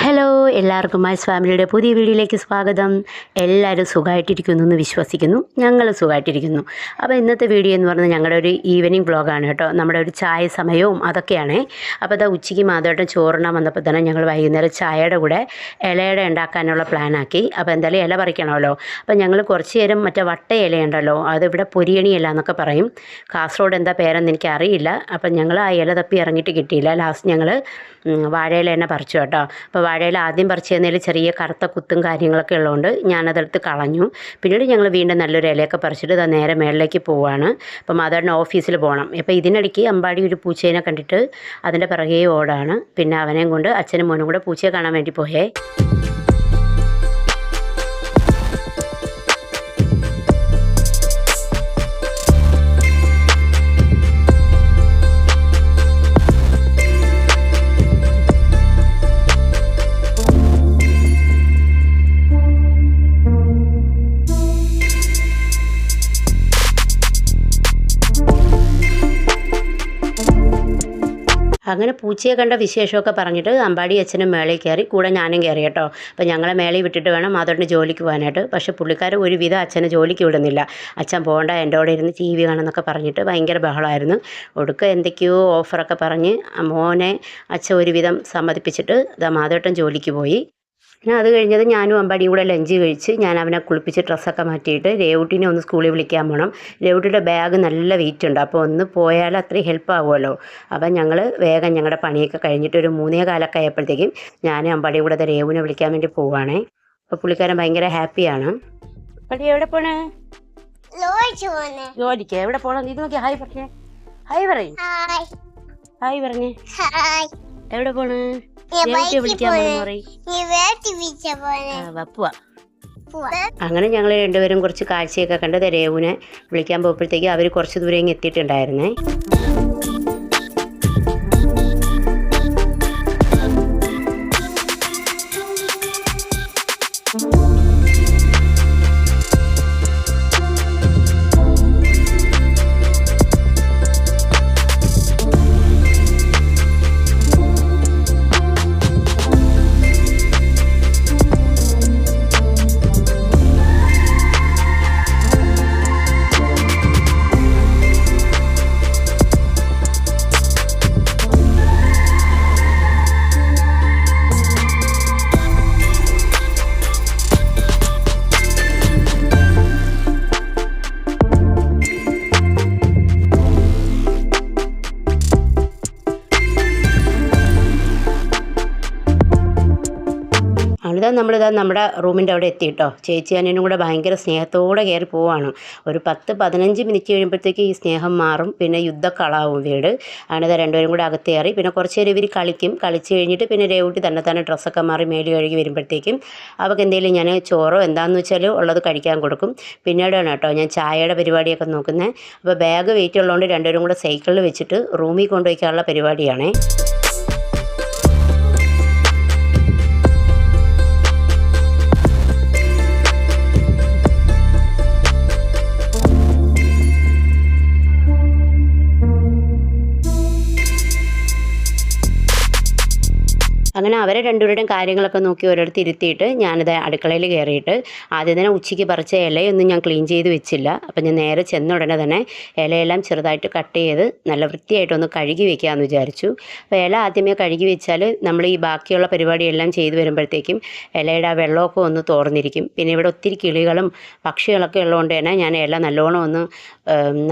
Hello എല്ലാവർക്കും mice ഫാമിലിയുടെ പുതിയ വീഡിയോയിലേക്ക് സ്വാഗതം. എല്ലാവരും സുഖമായിട്ടിരിക്കുന്നു എന്ന് വിശ്വസിക്കുന്നു. ഞങ്ങൾ സുഖമായിട്ടിരിക്കുന്നു. അപ്പോൾ ഇന്നത്തെ വീഡിയോ എന്ന് പറഞ്ഞാൽ ഞങ്ങളുടെ ഒരു ഈവനിങ് വ്ളോഗാണ് കേട്ടോ. നമ്മുടെ ഒരു ചായ സമയവും അതൊക്കെയാണ്. അപ്പോൾ അതാ ഉച്ചയ്ക്ക് മാധവട്ടം ചോറണം വന്നപ്പോൾ തന്നെ ഞങ്ങൾ വൈകുന്നേരം ചായയുടെ കൂടെ ഇലയുടെ ഉണ്ടാക്കാനുള്ള പ്ലാനാക്കി അപ്പോൾ എന്തായാലും ഇല പറിക്കണമല്ലോ. അപ്പോൾ ഞങ്ങൾ കുറച്ച് നേരം മറ്റേ വട്ട ഇലയുണ്ടല്ലോ. അതിവിടെ പൊരിയണി ഇല എന്നൊക്കെ പറയും. കാസർഗോഡ് എന്താ പേരെന്ന് എനിക്ക് അറിയില്ല അപ്പം ഞങ്ങൾ ആ ഇല തപ്പി ഇറങ്ങിയിട്ട് കിട്ടിയില്ല. ലാസ്റ്റ് ഞങ്ങൾ വാഴയില തന്നെ പറിച്ചു കേട്ടോ. അപ്പോൾ വാഴയില ആദ്യം പറിച്ചു തന്നതിൽ ചെറിയ കറുത്ത കുത്തും കാര്യങ്ങളൊക്കെ ഉള്ളതുകൊണ്ട് ഞാനതെടുത്ത് കളഞ്ഞു. പിന്നീട് ഞങ്ങൾ വീണ്ടും നല്ലൊരു ഇലയൊക്കെ പറിച്ചിട്ട് ഇതാ നേരെ മേളിലേക്ക് പോവാണ്. അപ്പം മാതാവിന്റെ ഓഫീസിൽ പോകണം. അപ്പോൾ ഇതിനിടയ്ക്ക് അമ്പാടി ഒരു പൂച്ചേനെ കണ്ടിട്ട് അതിന്റെ പിറകെ ഓടാണ്. പിന്നെ അവനെയും കൊണ്ട് അച്ഛനും മോനും കൂടെ പൂച്ചയെ കാണാൻ വേണ്ടി പോയേ. അങ്ങനെ പൂച്ചയെ കണ്ട വിശേഷമൊക്കെ പറഞ്ഞിട്ട് അമ്പാടി അച്ഛനും മേളയിൽ കയറി കൂടെ ഞാനും കയറി കേട്ടോ. അപ്പോൾ ഞങ്ങളെ മേളയിൽ വിട്ടിട്ട് വേണം മാധവന്റെ ജോലിക്ക് പോകാനായിട്ട്. പക്ഷേ പുള്ളിക്കാർ ഒരുവിധം അച്ഛനെ ജോലിക്ക് വിടുന്നില്ല. അച്ഛൻ പോകണ്ട എന്റെ കൂടെ ഇരുന്ന് ടി വി കാണുന്നൊക്കെ പറഞ്ഞിട്ട് ഭയങ്കര ബഹളമായിരുന്നു. ഒടുക്ക എന്തൊക്കെയോ ഓഫറൊക്കെ പറഞ്ഞ് മോനെ അച്ഛൻ ഒരുവിധം സമ്മതിപ്പിച്ചിട്ട് ഇതാ മാധവട്ടൻ ജോലിക്ക് പോയി. പിന്നെ അത് കഴിഞ്ഞത് ഞാനും അമ്പാടിയും കൂടെ ലഞ്ച് കഴിച്ച് ഞാൻ അവനെ കുളിപ്പിച്ച് ഡ്രസ്സൊക്കെ മാറ്റിയിട്ട് രേവുട്ടിനെ ഒന്ന് സ്കൂളിൽ വിളിക്കാൻ പോകണം രേവുട്ടിയുടെ ബാഗ് നല്ല വെയിറ്റ് ഉണ്ട്. അപ്പോൾ ഒന്ന് പോയാൽ അത്രയും ഹെൽപ്പ് ആവുമല്ലോ. അപ്പം ഞങ്ങൾ വേഗം ഞങ്ങളുടെ പണിയൊക്കെ കഴിഞ്ഞിട്ട് ഒരു മൂന്നേ കാലൊക്കെ ആയപ്പോഴത്തേക്കും ഞാനും അമ്പാടിയും കൂടെ രേവുവിനെ വിളിക്കാൻ വേണ്ടി പോവുകയാണേ അപ്പോൾ പുള്ളിക്കാരൻ ഭയങ്കര ഹാപ്പിയാണ് പടി എവിടെ പോണേ? ജോലിക്ക് എവിടെ പോകണം ഇത് നോക്കി ഹായ് പറഞ്ഞേ. ഹായ് പറയും. ഹായ് പറഞ്ഞേ. എവിടെ പോണ്? വിളിക്കാൻ വപ്പുവാ അങ്ങനെ ഞങ്ങൾ രണ്ടുപേരും കുറച്ച് കാഴ്ചയൊക്കെ കണ്ട് രേവുനെ വിളിക്കാൻ പോകുമ്പോഴത്തേക്ക് അവർ കുറച്ച് ദൂരം എത്തിയിട്ടുണ്ടായിരുന്നേ. അണിതാ നമ്മളിതാ നമ്മുടെ റൂമിന്റെ അവിടെ എത്തി എത്തിയിട്ടോ. ചേച്ചി അനിയനും കൂടെ ഭയങ്കര സ്നേഹത്തോടെ കയറി പോവാണ്. ഒരു പത്ത് പതിനഞ്ച് മിനിറ്റ് കഴിയുമ്പോഴത്തേക്ക് ഈ സ്നേഹം മാറും. പിന്നെ യുദ്ധക്കളാവും വീട്. അങ്ങനെ രണ്ടുപേരും കൂടെ അകത്ത് കയറി. പിന്നെ കുറച്ച് നേരം ഇവർ കളിക്കും. കളിച്ച് കഴിഞ്ഞിട്ട് പിന്നെ രേവുട്ടി തന്നെ തന്നെ ഡ്രസ്സൊക്കെ മാറി മേടി കഴുകി വരുമ്പോഴത്തേക്കും അവൾക്ക് എന്തെങ്കിലും ഞാൻ ചോറോ എന്താണെന്ന് വെച്ചാൽ ഉള്ളത് കഴിക്കാൻ കൊടുക്കും. പിന്നീടാണ് കേട്ടോ ഞാൻ ചായയുടെ പരിപാടിയൊക്കെ നോക്കുന്നത് അപ്പോൾ ബാഗ് വെയിറ്റ് ഉള്ളതുകൊണ്ട് രണ്ടുപേരും കൂടെ സൈക്കിളിൽ വെച്ചിട്ട് റൂമിൽ കൊണ്ടുപോയിക്കാനുള്ള പരിപാടിയാണേ. അങ്ങനെ അവരെ രണ്ടുപേരുടെയും കാര്യങ്ങളൊക്കെ നോക്കി ഓരോരുത്തർ ഇരുത്തിയിട്ട് ഞാനിത് അടുക്കളയിൽ കയറിയിട്ട് ആദ്യം തന്നെ ഉച്ചയ്ക്ക് പറിച്ച ഇലയൊന്നും ഞാൻ ക്ലീൻ ചെയ്ത് വെച്ചില്ല. അപ്പം ഞാൻ നേരെ ചെന്ന ഉടനെ തന്നെ ഇലയെല്ലാം ചെറുതായിട്ട് കട്ട് ചെയ്ത് നല്ല വൃത്തിയായിട്ടൊന്ന് കഴുകി വെക്കാമെന്ന് വിചാരിച്ചു. അപ്പോൾ ഇല ആദ്യമേ കഴുകി വെച്ചാൽ നമ്മൾ ഈ ബാക്കിയുള്ള പരിപാടിയെല്ലാം ചെയ്തു വരുമ്പോഴത്തേക്കും ഇലയുടെ ആ വെള്ളമൊക്കെ ഒന്ന് തോർന്നിരിക്കും. പിന്നെ ഇവിടെ ഒത്തിരി കിളികളും പക്ഷികളൊക്കെ ഉള്ളതുകൊണ്ട് തന്നെ ഞാൻ ഇല നല്ലോണം ഒന്ന്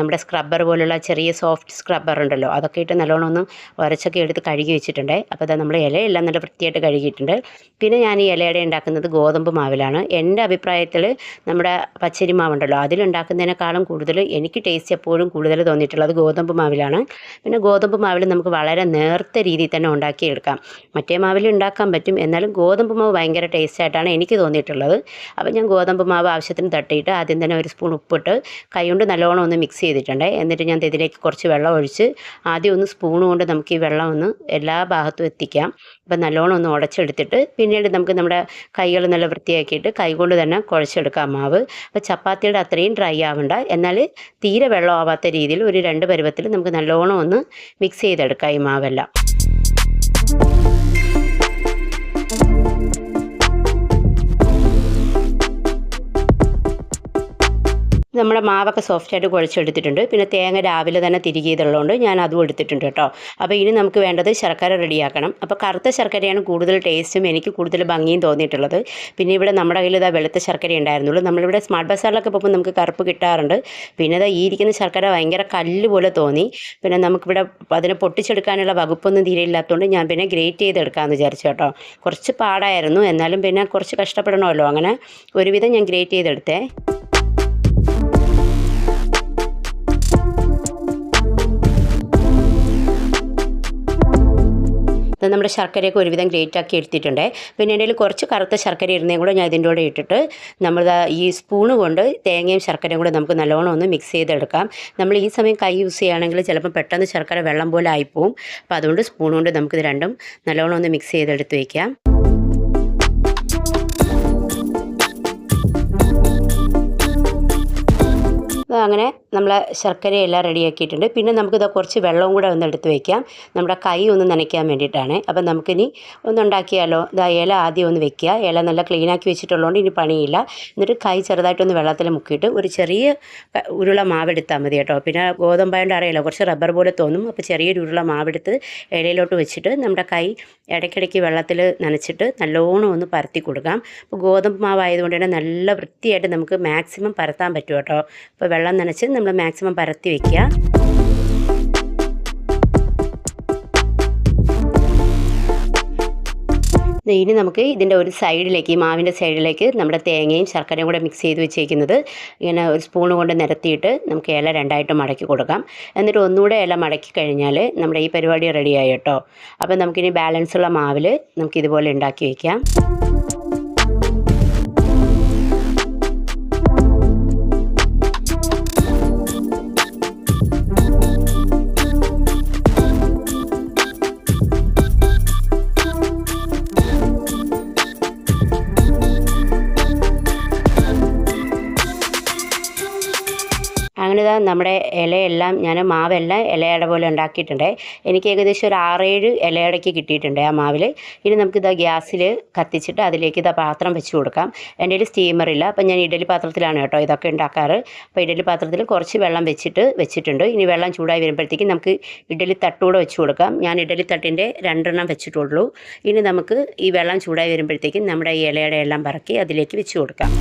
നമ്മുടെ സ്ക്രബ്ബർ പോലുള്ള ചെറിയ സോഫ്റ്റ് സ്ക്രബ്ബർ ഉണ്ടല്ലോ അതൊക്കെ ഇട്ട് നല്ലോണം ഒന്ന് ഉരച്ചൊക്കെ എടുത്ത് കഴുകി വെച്ചിട്ടുണ്ട്. അപ്പോൾ നമ്മൾ ഇലയെല്ലാം നല്ല വൃത്തിയായിട്ട് കഴുകിയിട്ടുണ്ട്. പിന്നെ ഞാൻ ഈ ഇലയുടെ ഉണ്ടാക്കുന്നത് ഗോതമ്പ് മാവിലാണ്. എന്റെ അഭിപ്രായത്തിൽ നമ്മുടെ പച്ചരി മാവുണ്ടല്ലോ അതിലുണ്ടാക്കുന്നതിനേക്കാളും കൂടുതൽ എനിക്ക് ടേസ്റ്റ് എപ്പോഴും കൂടുതൽ തോന്നിയിട്ടുള്ളത് ഗോതമ്പ് മാവിലാണ്. പിന്നെ ഗോതമ്പ് മാവിൽ നമുക്ക് വളരെ നേർത്ത രീതിയിൽ തന്നെ ഉണ്ടാക്കിയെടുക്കാം. മറ്റേ മാവിൽ ഉണ്ടാക്കാൻ പറ്റും എന്നാലും ഗോതമ്പ് മാവ് ഭയങ്കര ടേസ്റ്റായിട്ടാണ് എനിക്ക് തോന്നിയിട്ടുള്ളത്. അപ്പോൾ ഞാൻ ഗോതമ്പ് മാവ് ആവശ്യത്തിന് തട്ടിയിട്ട് ആദ്യം തന്നെ ഒരു സ്പൂൺ ഉപ്പിട്ട് കൈകൊണ്ട് നല്ലോണം ഒന്ന് മിക്സ് ചെയ്തിട്ടുണ്ട്. എന്നിട്ട് ഞാൻ ഇതിലേക്ക് കുറച്ച് വെള്ളം ഒഴിച്ച് ആദ്യം ഒന്ന് സ്പൂൺ കൊണ്ട് നമുക്ക് ഈ വെള്ളം ഒന്ന് എല്ലാ ഭാഗത്തും എത്തിക്കാം. അപ്പം നല്ലോണം ഒന്ന് ഉടച്ചെടുത്തിട്ട് പിന്നീട് നമുക്ക് നമ്മുടെ കൈകൾ നല്ല വൃത്തിയാക്കിയിട്ട് കൈകൊണ്ട് തന്നെ കുഴച്ചെടുക്കാം മാവ്. അപ്പോൾ ചപ്പാത്തിയുടെ അത്രയും ഡ്രൈ ആവണ്ട. എന്നാൽ തീരെ വെള്ളം ആവാത്ത രീതിയിൽ ഒരു രണ്ട് പരുവത്തിൽ നമുക്ക് നല്ലോണം ഒന്ന് മിക്സ് ചെയ്തെടുക്കാം ഈ മാവെല്ലാം. നമ്മുടെ മാവൊക്കെ സോഫ്റ്റായിട്ട് കുഴച്ചെടുത്തിട്ടുണ്ട്. പിന്നെ തേങ്ങ രാവിലെ തന്നെ തിരികെ ചെയ്തുള്ളതുകൊണ്ട് ഞാൻ അതും എടുത്തിട്ടുണ്ട് കേട്ടോ. അപ്പോൾ ഇനി നമുക്ക് വേണ്ടത് ശർക്കര റെഡിയാക്കണം. അപ്പോൾ കറുത്ത ശർക്കരയാണ് കൂടുതൽ ടേസ്റ്റും എനിക്ക് കൂടുതൽ ഭംഗിയും തോന്നിയിട്ടുള്ളത്. പിന്നെ ഇവിടെ നമ്മുടെ കയ്യിൽ ഇതാ വെളുത്ത ശർക്കര ഉണ്ടായിരുന്നുള്ളൂ. നമ്മളിവിടെ സ്മാർട്ട് ബസാറിലൊക്കെ പോകുമ്പോൾ നമുക്ക് കറുപ്പ് കിട്ടാറുണ്ട്. പിന്നെ ഇതാ ഈ ഇരിക്കുന്ന ശർക്കര ഭയങ്കര കല്ല് പോലെ തോന്നി. പിന്നെ നമുക്കിവിടെ അതിനെ പൊട്ടിച്ചെടുക്കാനുള്ള വകുപ്പൊന്നും തീരെ ഇല്ലാത്തതുകൊണ്ട് ഞാൻ പിന്നെ ഗ്രേറ്റ് ചെയ്തെടുക്കാമെന്ന് വിചാരിച്ചു കേട്ടോ. കുറച്ച് പാടായിരുന്നു. എന്നാലും പിന്നെ കുറച്ച് കഷ്ടപ്പെടണമല്ലോ അങ്ങനെ. ഒരുവിധം ഞാൻ ഗ്രേറ്റ് ചെയ്തെടുത്തേ. നമ്മുടെ ശർക്കരയൊക്കെ ഒരുവിധം ഗ്രേറ്റ് ആക്കി എടുത്തിട്ടുണ്ട്. പിന്നെ എന്റെ കുറച്ച് കറുത്ത ശർക്കര ഇരുന്നേയും കൂടെ ഞാൻ ഇതിന്റെ കൂടെ ഇട്ടിട്ട് നമ്മൾ ഈ സ്പൂണ് കൊണ്ട് തേങ്ങയും ശർക്കരയും കൂടെ നമുക്ക് നല്ലോണം ഒന്ന് മിക്സ് ചെയ്തെടുക്കാം. നമ്മൾ ഈ സമയം കൈ യൂസ് ചെയ്യുകയാണെങ്കിൽ ചിലപ്പോൾ പെട്ടെന്ന് ശർക്കര വെള്ളം പോലെ ആയിപ്പോവും. അപ്പോൾ അതുകൊണ്ട് സ്പൂൺ കൊണ്ട് നമുക്കിത് രണ്ടും നല്ലോണം ഒന്ന് മിക്സ് ചെയ്തെടുത്ത് വയ്ക്കാം അങ്ങനെ നമ്മൾ ശർക്കരയെല്ലാം റെഡിയാക്കിയിട്ടുണ്ട്. പിന്നെ നമുക്കിത് കുറച്ച് വെള്ളവും കൂടെ ഒന്ന് എടുത്ത് വയ്ക്കാം നമ്മുടെ കൈ ഒന്ന് നനയ്ക്കാൻ വേണ്ടിയിട്ടാണ്. അപ്പം നമുക്കിനി ഒന്ന് ഉണ്ടാക്കിയാലോ? ഇതാ ഇല ആദ്യം ഒന്ന് വെക്കുക. ഇല നല്ല ക്ലീനാക്കി വെച്ചിട്ടുള്ളതുകൊണ്ട് ഇനി പണിയില്ല. എന്നിട്ട് കൈ ചെറുതായിട്ടൊന്ന് വെള്ളത്തിൽ മുക്കിയിട്ട് ഒരു ചെറിയ ഉരുള മാവെടുത്താൽ മതി കേട്ടോ. പിന്നെ ഗോതമ്പായോണ്ട് അറിയില്ല കുറച്ച് റബ്ബർ പോലെ തോന്നും. അപ്പോൾ ചെറിയൊരു ഉരുള മാവെടുത്ത് ഇലയിലോട്ട് വെച്ചിട്ട് നമ്മുടെ കൈ ഇടയ്ക്കിടയ്ക്ക് വെള്ളത്തിൽ നനച്ചിട്ട് നല്ലോണം ഒന്ന് പരത്തി കൊടുക്കാം. അപ്പോൾ ഗോതമ്പ് മാവായതുകൊണ്ട് തന്നെ നല്ല വൃത്തിയായിട്ട് നമുക്ക് മാക്സിമം പരത്താൻ പറ്റും കേട്ടോ. അപ്പോൾ വെള്ളം നനച്ച് നമ്മൾ മാക്സിമം പരത്തി വെക്കുക. ദേ ഇനി നമുക്ക് ഇതിന്റെ ഒരു സൈഡിലേക്ക് ഈ മാവിന്റെ സൈഡിലേക്ക് നമ്മുടെ തേങ്ങയും ശർക്കരയും കൂടെ മിക്സ് ചെയ്ത് വെച്ചേക്കുന്നത്. ഇങ്ങനെ ഒരു സ്പൂൺ കൊണ്ട് നിരത്തിയിട്ട് നമുക്ക് ഇല രണ്ടായിട്ട് മടക്കി കൊടുക്കാം. എന്നിട്ട് ഒന്നുകൂടെ ഇല മടക്കി കഴിഞ്ഞാൽ നമ്മുടെ ഈ പരിപാടി റെഡിയായി കേട്ടോ. അപ്പോൾ നമുക്കിനി ബാലൻസുള്ള മാവിൽ നമുക്ക് ഇതുപോലെ ഉണ്ടാക്കി വയ്ക്കാം ഇതാ നമ്മുടെ ഇലയെല്ലാം ഞാൻ മാവെല്ലാം ഇലയുടെ പോലെ ഉണ്ടാക്കിയിട്ടുണ്ട്. എനിക്ക് ഏകദേശം ഒരു ആറേഴ് ഇലയടയ്ക്ക് കിട്ടിയിട്ടുണ്ട് ആ മാവിൽ ഇനി നമുക്കിതാ ഗ്യാസിൽ കത്തിച്ചിട്ട് അതിലേക്ക് ഇതാ പാത്രം വെച്ച് കൊടുക്കാം. എന്റെ കയ്യിൽ സ്റ്റീമറില്ല അപ്പം ഞാൻ ഇഡലി പാത്രത്തിലാണ് കേട്ടോ ഇതൊക്കെ ഉണ്ടാക്കാറ്. അപ്പോൾ ഇഡലി പാത്രത്തിൽ കുറച്ച് വെള്ളം വെച്ചിട്ട് വെച്ചിട്ടുണ്ട്. ഇനി വെള്ളം ചൂടായി വരുമ്പോഴത്തേക്കും നമുക്ക് ഇഡലി തട്ടൂടെ വെച്ച് കൊടുക്കാം. ഞാൻ ഇഡലി തട്ടിന്റെ രണ്ടെണ്ണം വെച്ചിട്ടുള്ളൂ. ഇനി നമുക്ക് ഈ വെള്ളം ചൂടായി വരുമ്പോഴത്തേക്കും നമ്മുടെ ഈ ഇലയുടെ എല്ലാം പറക്കി അതിലേക്ക് വെച്ച് കൊടുക്കാം.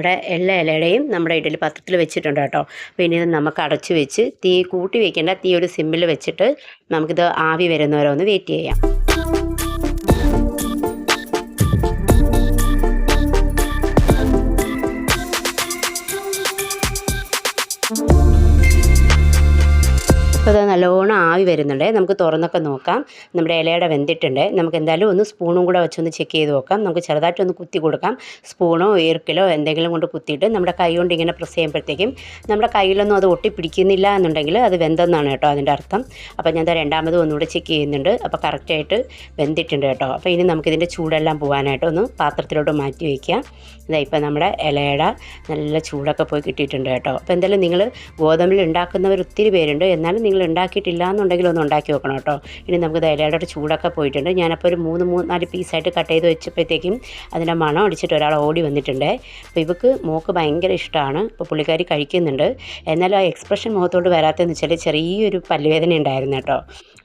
നമ്മുടെ എല്ലാ ഇലയുടെയും നമ്മുടെ ഇഡലി പാത്രത്തിൽ വെച്ചിട്ടുണ്ട് കേട്ടോ. പിന്നെ ഇത് നമുക്ക് അടച്ച് വെച്ച് തീ കൂട്ടി വെക്കേണ്ട തീ ഒരു സിമ്മിൽ വെച്ചിട്ട് നമുക്കിത് ആവി വരുന്നവരെ ഒന്ന് വെയിറ്റ് ചെയ്യാം. ആവി വരുന്നുണ്ട്. നമുക്ക് തുറന്നൊക്കെ നോക്കാം. നമ്മുടെ ഇലയുടെ വെന്തിട്ടുണ്ട്. നമുക്ക് എന്തായാലും ഒന്ന് സ്പൂണും കൂടെ വെച്ചൊന്ന് ചെക്ക് ചെയ്ത് നോക്കാം. നമുക്ക് ചെറുതായിട്ടൊന്ന് കുത്തി കൊടുക്കാം. സ്പൂണോ ഈർക്കിലോ എന്തെങ്കിലും കൊണ്ട് കുത്തിയിട്ട് നമ്മുടെ കൈ കൊണ്ട് ഇങ്ങനെ പ്രസ് ചെയ്യുമ്പോഴത്തേക്കും നമ്മുടെ കയ്യിലൊന്നും അത് ഒട്ടി പിടിക്കുന്നില്ല എന്നുണ്ടെങ്കിൽ അത് വെന്തെന്നാണ് കേട്ടോ അതിന്റെ അർത്ഥം. അപ്പോൾ ഞാൻ രണ്ടാമത് ഒന്നുകൂടെ ചെക്ക് ചെയ്യുന്നുണ്ട്. അപ്പോൾ കറക്റ്റായിട്ട് വെന്തിട്ടുണ്ട് കേട്ടോ. അപ്പോൾ ഇനി നമുക്കിതിന്റെ ചൂടെല്ലാം പോകാനായിട്ട് ഒന്ന് പാത്രത്തിലോട്ട് മാറ്റി വയ്ക്കാം. ഇതാ ഇപ്പോൾ നമ്മുടെ ഇലയുടെ നല്ല ചൂടൊക്കെ പോയി കിട്ടിയിട്ടുണ്ട് കേട്ടോ. അപ്പോൾ എന്തായാലും നിങ്ങൾ ഗോതമ്പിൽ ഉണ്ടാക്കുന്നവർ ഒത്തിരി പേരുണ്ട്. എന്നാലും നിങ്ങൾ ഉണ്ടാക്കിയിട്ടില്ല ഒന്ന് ഉണ്ടാക്കി വെക്കണം കേട്ടോ. ഇനി നമുക്ക് ഇലയുടെ ചൂടൊക്കെ പോയിട്ടുണ്ട്. ഞാനപ്പോൾ ഒരു മൂന്ന് മൂന്ന് നാല് പീസായിട്ട് കട്ട് ചെയ്ത് വെച്ചപ്പോഴത്തേക്കും അതിന്റെ മണം അടിച്ചിട്ട് ഒരാൾ ഓടി വന്നിട്ടുണ്ട്. അപ്പോൾ ഇവക്ക് മോക്ക് ഭയങ്കര ഇഷ്ടമാണ്. അപ്പോൾ പുള്ളിക്കാരി കഴിക്കുന്നുണ്ട്. എന്നാലും ആ എക്സ്പ്രഷൻ മുഖത്തോട്ട് വരാത്തതെന്ന് വെച്ചാൽ ചെറിയൊരു പല്ലുവേദന ഉണ്ടായിരുന്നു കേട്ടോ.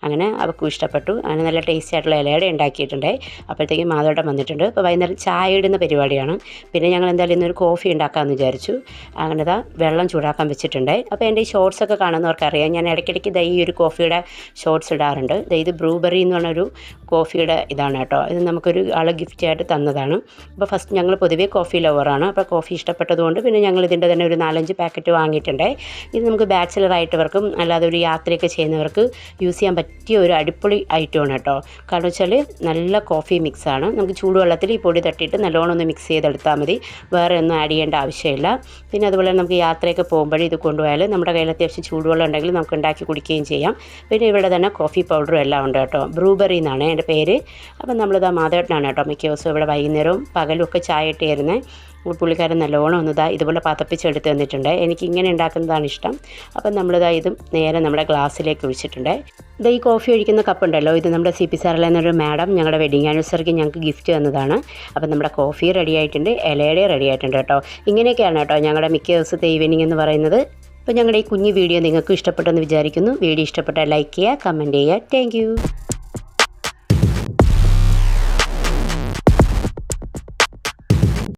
അങ്ങനെ അവൾക്കും ഇഷ്ടപ്പെട്ടു. അങ്ങനെ നല്ല ടേസ്റ്റി ആയിട്ടുള്ള ഇലയുടെ ഉണ്ടാക്കിയിട്ടുണ്ട്. അപ്പോഴത്തേക്കും മാതോട്ടം വന്നിട്ടുണ്ട്. അപ്പോൾ വൈകുന്നേരം ചായ ഇടുന്ന പരിപാടിയാണ്. പിന്നെ ഞങ്ങൾ എന്തായാലും ഇന്നൊരു കോഫി ഉണ്ടാക്കാമെന്ന് വിചാരിച്ചു. അങ്ങനെ വെള്ളം ചൂടാക്കാൻ വെച്ചിട്ടുണ്ട്. അപ്പോൾ എന്റെ ഈ ഷോർട്സ് ഒക്കെ കാണുന്നവർക്കറിയാം ഞാൻ ഇടയ്ക്കിടയ്ക്ക് ദാ ഈ ഒരു കോഫിയുടെ ഷോർട്സ് ഇടാറുണ്ട്. ഇത് ബ്രൂബെറി എന്ന് പറഞ്ഞൊരു കോഫിയുടെ ഇതാണ് കേട്ടോ. ഇത് നമുക്കൊരു ആൾ ഗിഫ്റ്റായിട്ട് തന്നതാണ്. അപ്പോൾ ഫസ്റ്റ് ഞങ്ങൾ പൊതുവേ കോഫി ലവറാണ് അപ്പോൾ കോഫി ഇഷ്ടപ്പെട്ടതുകൊണ്ട് പിന്നെ ഞങ്ങൾ ഇതിന്റെ തന്നെ ഒരു നാലഞ്ച് പാക്കറ്റ് വാങ്ങിയിട്ടുണ്ട്. ഇത് നമുക്ക് ബാച്ചിലറായിട്ടവർക്കും അല്ലാതെ ഒരു യാത്രയൊക്കെ ചെയ്യുന്നവർക്ക് യൂസ് ചെയ്യാൻ പറ്റിയ ഒരു അടിപൊളി ഐറ്റമാണ് കേട്ടോ. കാരണം വെച്ചാൽ നല്ല കോഫി മിക്സാണ് നമുക്ക് ചൂടുവെള്ളത്തിൽ ഈ പൊടി തട്ടിയിട്ട് നല്ലോണം ഒന്ന് മിക്സ് ചെയ്തെടുത്താൽ മതി. വേറെ ഒന്നും ആഡ് ചെയ്യേണ്ട ആവശ്യമില്ല. പിന്നെ അതുപോലെ നമുക്ക് യാത്രയൊക്കെ പോകുമ്പോഴേ ഇത് കൊണ്ടുപോയാൽ നമ്മുടെ കയ്യിൽ അത്യാവശ്യം ചൂടുവെള്ളം ഉണ്ടെങ്കിൽ നമുക്ക് ഉണ്ടാക്കി കുടിക്കുകയും ചെയ്യാം. പിന്നെ ഇവിടെ തന്നെ കോഫി പൗഡറും എല്ലാം ഉണ്ട് കേട്ടോ. ബ്രൂബെറി എന്നാണ് എന്റെ പേര്. അപ്പം നമ്മളിത് മാതേട്ടനാണ് കേട്ടോ. മിക്ക ദിവസവും ഇവിടെ വൈകുന്നേരവും പകലും ഒക്കെ ചായ ഇട്ട് തരുന്നത് പുള്ളിക്കാരൻ നല്ലോണം ഒന്ന് ഇതാ ഇതുപോലെ പതപ്പിച്ചെടുത്ത് തന്നിട്ടുണ്ട്. എനിക്ക് ഇങ്ങനെ ഉണ്ടാക്കുന്നതാണ് ഇഷ്ടം. അപ്പം നമ്മളിതാ ഇതും നേരെ നമ്മുടെ ഗ്ലാസ്സിലേക്ക് ഒഴിച്ചിട്ടുണ്ട്. ഇത് ഈ കോഫി ഒഴിക്കുന്ന കപ്പ് ഉണ്ടല്ലോ. ഇത് നമ്മുടെ സി പി സാറിൽ എന്നൊരു മാഡം ഞങ്ങളുടെ വെഡിങ് ആനിവേഴ്സറിക്ക് ഞങ്ങൾക്ക് ഗിഫ്റ്റ് തന്നതാണ്. അപ്പം നമ്മുടെ കോഫി റെഡി ആയിട്ടുണ്ട്. ഇലയുടെ റെഡി ആയിട്ടുണ്ട് കേട്ടോ. ഇങ്ങനെയൊക്കെയാണ് കേട്ടോ ഞങ്ങളുടെ മിക്ക ദിവസത്തെ ഈവനിങ് എന്ന് പറയുന്നത്. അപ്പോൾ ഞങ്ങളുടെ ഈ കുഞ്ഞു വീഡിയോ നിങ്ങൾക്ക് ഇഷ്ടപ്പെട്ടെന്ന് വിചാരിക്കുന്നു. വീഡിയോ ഇഷ്ടപ്പെട്ടാൽ ലൈക്ക് ചെയ്യുക കമന്റ് ചെയ്യുക. താങ്ക്